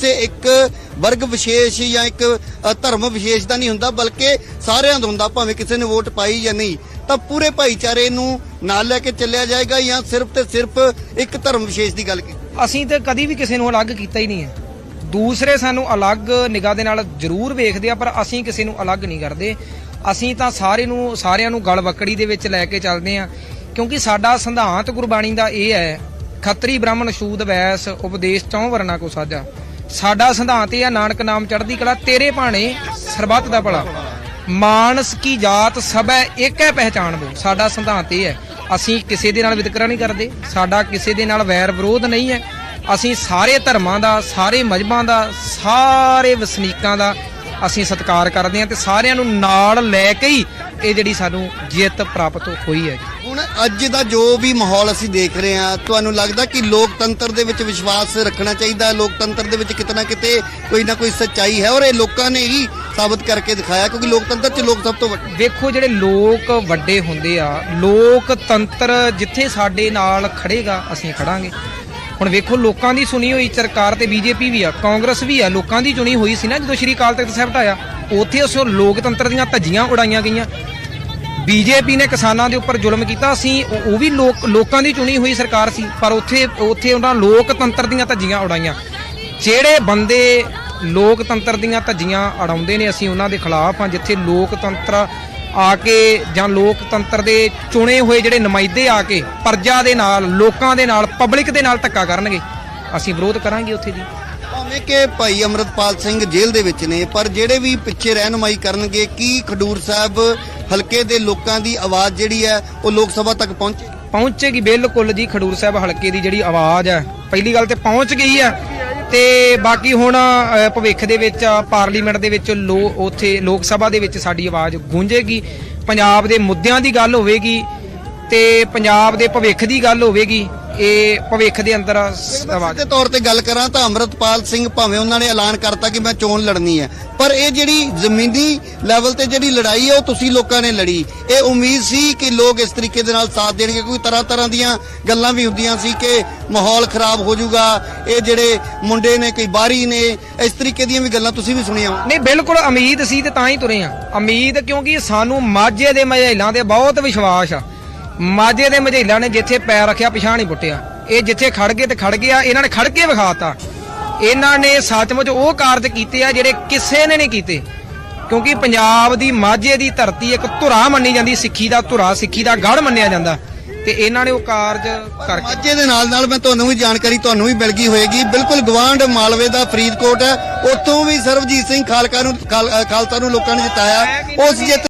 ਕਿਸੇ ਇੱਕ ਵਰਗ ਵਿਸ਼ੇਸ਼ ਜਾਂ ਇੱਕ ਧਰਮ ਵਿਸ਼ੇਸ਼ ਦਾ ਨਹੀਂ ਹੁੰਦਾ, ਬਲਕਿ ਸਾਰਿਆਂ ਦਾ ਹੁੰਦਾ, ਭਾਵੇਂ ਕਿਸੇ ਨੇ ਵੋਟ ਪਾਈ ਜਾਂ ਨਹੀਂ। ਤਾਂ ਪੂਰੇ ਭਾਈਚਾਰੇ ਨੂੰ ਨਾਲ ਲੈ ਕੇ ਚੱਲਿਆ ਜਾਏਗਾ ਜਾਂ ਸਿਰਫ ਤੇ ਸਿਰਫ ਇੱਕ ਧਰਮ ਵਿਸ਼ੇਸ਼ ਦੀ ਗੱਲ ਕੀਤੀ? ਅਸੀਂ ਤੇ ਕਦੀ ਵੀ ਕਿਸੇ ਨੂੰ ਅਲੱਗ ਕੀਤਾ ਹੀ ਨਹੀਂ ਹੈ। ਦੂਸਰੇ ਸਾਨੂੰ ਅਲੱਗ ਨਿਗਾਹ ਦੇ ਨਾਲ ਜ਼ਰੂਰ ਵੇਖਦੇ ਆ, ਪਰ ਅਸੀਂ ਕਿਸੇ ਨੂੰ ਅਲੱਗ ਨਹੀਂ ਕਰਦੇ। ਅਸੀਂ ਤਾਂ ਸਾਰੇ ਨੂੰ, ਸਾਰਿਆਂ ਨੂੰ ਗਲ ਬੱਕੜੀ ਦੇ ਵਿੱਚ ਲੈ ਕੇ ਚੱਲਦੇ ਆ, ਕਿਉਂਕਿ ਸਾਡਾ ਸਿਧਾਂਤ ਗੁਰਬਾਣੀ ਦਾ ਇਹ ਹੈ, ਖੱਤਰੀ ਬ੍ਰਾਹਮਣ ਸ਼ੂਦ ਵੈਸ, ਉਪਦੇਸ਼ ਚੌ ਵਰਨਾ ਕੋ ਸਾਜਾ ਸਾਡਾ ਸਿਧਾਂਤ ਇਹ ਹੈ ਨਾਨਕ ਨਾਮ ਚੜ੍ਹਦੀ ਕਲਾ, ਤੇਰੇ ਭਾਣੇ ਸਰਬੱਤ ਦਾ ਭਲਾ। ਮਾਨਸ ਕੀ ਜਾਤ ਸਭੈ ਇੱਕ ਹੈ ਪਹਿਚਾਨ ਬੋ। ਸਾਡਾ ਸਿਧਾਂਤ ਇਹ ਹੈ, ਅਸੀਂ ਕਿਸੇ ਦੇ ਨਾਲ ਵਿਤਕਰਾ ਨਹੀਂ ਕਰਦੇ, ਸਾਡਾ ਕਿਸੇ ਦੇ ਨਾਲ ਵੈਰ ਵਿਰੋਧ ਨਹੀਂ ਹੈ। ਅਸੀਂ ਸਾਰੇ ਧਰਮਾਂ ਦਾ, ਸਾਰੇ ਮਜਬਾਂ ਦਾ, ਸਾਰੇ ਵਸਨੀਕਾਂ ਦਾ ਅਸੀਂ ਸਤਿਕਾਰ ਕਰਦੇ ਹਾਂ ਤੇ ਸਾਰਿਆਂ ਨੂੰ ਨਾਲ ਲੈ ਕੇ ਹੀ ਇਹ ਜਿਹੜੀ ਸਾਨੂੰ ਜਿੱਤ ਪ੍ਰਾਪਤ ਹੋਈ ਹੈ ਜੀ। ਹੁਣ ਅੱਜ ਦਾ ਜੋ ਵੀ ਮਾਹੌਲ ਅਸੀਂ ਦੇਖ ਰਹੇ ਹਾਂ ਤੁਹਾਨੂੰ ਲੱਗਦਾ ਕਿ ਲੋਕਤੰਤਰ ਦੇ ਵਿੱਚ ਵਿਸ਼ਵਾਸ ਰੱਖਣਾ ਚਾਹੀਦਾ ਲੋਕਤੰਤਰ ਦੇ ਵਿੱਚ ਕਿਤੇ ਨਾ ਕਿਤੇ ਕੋਈ ਨਾ ਕੋਈ ਸੱਚਾਈ ਹੈ ਔਰ ਇਹ ਲੋਕਾਂ ਨੇ ਹੀ ਸਾਬਤ ਕਰਕੇ ਦਿਖਾਇਆ ਕਿਉਂਕਿ ਲੋਕਤੰਤਰ 'ਚ ਲੋਕ ਸਭ ਤੋਂ ਵੱਡੇ ਵੇਖੋ ਜਿਹੜੇ ਲੋਕ ਵੱਡੇ ਹੁੰਦੇ ਆ ਲੋਕਤੰਤਰ ਜਿੱਥੇ ਸਾਡੇ ਨਾਲ ਖੜੇਗਾ ਅਸੀਂ ਖੜਾਂਗੇ। ਹੁਣ ਵੇਖੋ, ਲੋਕਾਂ ਦੀ ਸੁਣੀ ਹੋਈ ਸਰਕਾਰ ਤੇ ਬੀਜੇਪੀ ਵੀ ਆ, ਕਾਂਗਰਸ ਵੀ ਆ, ਲੋਕਾਂ ਦੀ ਚੁਣੀ ਹੋਈ ਸੀ ਨਾ ਜਦੋਂ ਸ਼੍ਰੀ ਅਕਾਲ ਤਖਤ ਸਾਹਿਬ ਢਾਇਆ, ਉੱਥੇ ਉਸ ਲੋਕਤੰਤਰ ਦੀਆਂ ਧੱਜੀਆਂ ਉਡਾਈਆਂ ਗਈਆਂ। ਬੀਜੇਪੀ ਨੇ ਕਿਸਾਨਾਂ ਦੇ ਉੱਪਰ ਜ਼ੁਲਮ ਕੀਤਾ ਸੀ ਉਹ ਵੀ ਲੋਕ, ਲੋਕਾਂ ਦੀ ਚੁਣੀ ਹੋਈ ਸਰਕਾਰ ਸੀ, ਪਰ ਉੱਥੇ ਉੱਥੇ ਉਹਨਾਂ ਲੋਕਤੰਤਰ ਦੀਆਂ ਧੱਜੀਆਂ ਉਡਾਈਆਂ। ਜਿਹੜੇ ਬੰਦੇ ਲੋਕਤੰਤਰ ਦੀਆਂ ਧੱਜੀਆਂ ਅੜਾਉਂਦੇ ਨੇ, ਅਸੀਂ ਉਹਨਾਂ ਦੇ ਖਿਲਾਫ ਆ ਜਿੱਥੇ ਲੋਕਤੰਤਰ ਆ ਕੇ ਜਾਂ ਲੋਕਤੰਤਰ ਦੇ ਚੁਣੇ ਹੋਏ ਜਿਹੜੇ ਨੁਮਾਇੰਦੇ ਆ ਕੇ ਪ੍ਰਜਾ ਦੇ ਨਾਲ ਲੋਕਾਂ ਦੇ ਨਾਲ ਪਬਲਿਕ ਦੇ ਨਾਲ ਧੱਕਾ ਕਰਨਗੇ ਅਸੀਂ ਵਿਰੋਧ ਕਰਾਂਗੇ ਉੱਥੇ ਜੀ। ਭਾਵੇਂ ਕਿ ਭਾਈ ਅਮਰਤਪਾਲ ਸਿੰਘ ਜੇਲ੍ਹ ਦੇ ਵਿੱਚ ਨੇ ਪਰ ਜਿਹੜੇ ਵੀ ਪਿੱਛੇ ਰਹਿਨੁਮਾਈ ਕਰਨਗੇ ਕੀ ਖਡੂਰ ਸਾਹਿਬ ਹਲਕੇ ਦੇ ਲੋਕਾਂ ਦੀ ਆਵਾਜ਼ ਜਿਹੜੀ ਹੈ ਉਹ ਲੋਕ ਸਭਾ ਤੱਕ ਪਹੁੰਚੇ ਪਹੁੰਚੇਗੀ ਬਿਲਕੁਲ ਜੀ ਖਡੂਰ ਸਾਹਿਬ ਹਲਕੇ ਦੀ ਜਿਹੜੀ ਆਵਾਜ਼ ਹੈ। ਪਹਿਲੀ ਗੱਲ ਤੇ ਪਹੁੰਚ ਗਈ ਹੈ ਤੇ ਬਾਕੀ ਹੁਣ ਅ, ਭਵਿੱਖ ਦੇ ਵਿੱਚ ਪਾਰਲੀਮੈਂਟ ਦੇ ਵਿੱਚ ਲੋ ਉੱਥੇ ਲੋਕ ਸਭਾ ਦੇ ਵਿੱਚ ਸਾਡੀ ਆਵਾਜ਼ ਗੂੰਜੇਗੀ। ਪੰਜਾਬ ਦੇ ਮੁੱਦਿਆਂ ਦੀ ਗੱਲ ਹੋਵੇਗੀ ਤੇ ਪੰਜਾਬ ਦੇ ਭਵਿੱਖ ਦੀ ਗੱਲ ਹੋਵੇਗੀ। ਇਹ ਭਵਿੱਖ ਦੇ ਅੰਦਰ ਆਵਾਜ਼। ਸਿੱਧੇ ਤੌਰ ਤੇ ਗੱਲ ਕਰਾਂ ਤਾਂ ਅਮਰਤਪਾਲ ਸਿੰਘ ਭਾਵੇਂ ਉਹਨਾਂ ਨੇ ਐਲਾਨ ਕਰਤਾ ਕਿ ਮੈਂ ਚੋਣ ਲੜਨੀ ਹੈ। ਪਰ ਇਹ ਜਿਹੜੀ ਜ਼ਮੀਨੀ ਲੈਵਲ ਤੇ ਜਿਹੜੀ ਲੜਾਈ ਹੈ ਉਹ ਤੁਸੀਂ ਲੋਕਾਂ ਨੇ ਲੜੀ। ਇਹ ਉਮੀਦ ਸੀ ਕਿ ਲੋਕ ਇਸ ਤਰੀਕੇ ਦੇ ਨਾਲ ਸਾਥ ਦੇਣਗੇ ਕੋਈ ਤਰ੍ਹਾਂ ਤਰ੍ਹਾਂ ਦੀਆਂ ਗੱਲਾਂ ਵੀ ਹੁੰਦੀਆਂ ਸੀ ਕਿ ਮਾਹੌਲ ਖਰਾਬ ਹੋ ਜਾਊਗਾ। ਇਹ ਜਿਹੜੇ ਮੁੰਡੇ ਨੇ ਕਈ ਬਾਰੀ ਨੇ ਇਸ ਤਰੀਕੇ ਦੀਆਂ ਵੀ ਗੱਲਾਂ ਤੁਸੀਂ ਵੀ ਸੁਣੀਆਂ। ਨਹੀਂ ਬਿਲਕੁਲ ਉਮੀਦ ਸੀ ਤੇ ਤਾਂ ਹੀ ਤੁਰੇ ਆ। ਉਮੀਦ ਕਿਉਂਕਿ ਸਾਨੂੰ ਮਾਝੇ ਦੇ ਮਝੇਲਾਂ ਤੇ ਬਹੁਤ ਵਿਸ਼ਵਾਸ ਆ। ਮਾਝੇ ਦੇ ਮਝੇਲਾਂ ਨੇ ਜਿੱਥੇ ਪੈਰ ਰੱਖਿਆ ਪਿਛਾਂ ਨਹੀਂ ਪੁੱਟਿਆ। ਇਹ ਜਿੱਥੇ ਖੜ ਗਏ ਤੇ ਖੜ ਗਿਆ ਇਹਨਾਂ ਨੇ ਖੜ ਕੇ ਵਿਖਾਤਾ। ਇਹਨਾਂ ਨੇ ਸੱਚਮੁੱਚ ਉਹ ਕਾਰਜ ਕੀਤੇ ਆ ਜਿਹੜੇ ਕਿਸੇ ਨੇ ਨਹੀਂ ਕੀਤੇ। ਕਿਉਂਕਿ ਪੰਜਾਬ ਦੀ ਮਾਝੇ ਦੀ ਧਰਤੀ ਇੱਕ ਧੁਰਾ ਮੰਨੀ ਜਾਂਦੀ ਸਿੱਖੀ ਦਾ ਧੁਰਾ ਸਿੱਖੀ ਦਾ ਗੜ ਮੰਨਿਆ ਜਾਂਦਾ। ਤੇ ਇਹਨਾਂ ਨੇ ਉਹ ਕਾਰਜ ਕਰਕੇ ਮਾਝੇ ਦੇ ਨਾਲ ਨਾਲ ਮੈਂ ਤੁਹਾਨੂੰ ਵੀ ਜਾਣਕਾਰੀ ਤੁਹਾਨੂੰ ਵੀ ਮਿਲ ਗਈ ਹੋਏਗੀ। ਬਿਲਕੁਲ ਗਵਾਂਢ ਮਾਲਵੇ ਦਾ ਫਰੀਦਕੋਟ ਹੈ। ਉੱਥੋਂ ਵੀ ਸਰਬਜੀਤ ਸਿੰਘ ਖਾਲਕਾ ਨੂੰ ਖਾਲ- ਖਾਲਸਾ ਨੂੰ ਲੋਕਾਂ ਨੇ ਜਿਤਾਇਆ। ਉਸ ਜਿੱਤ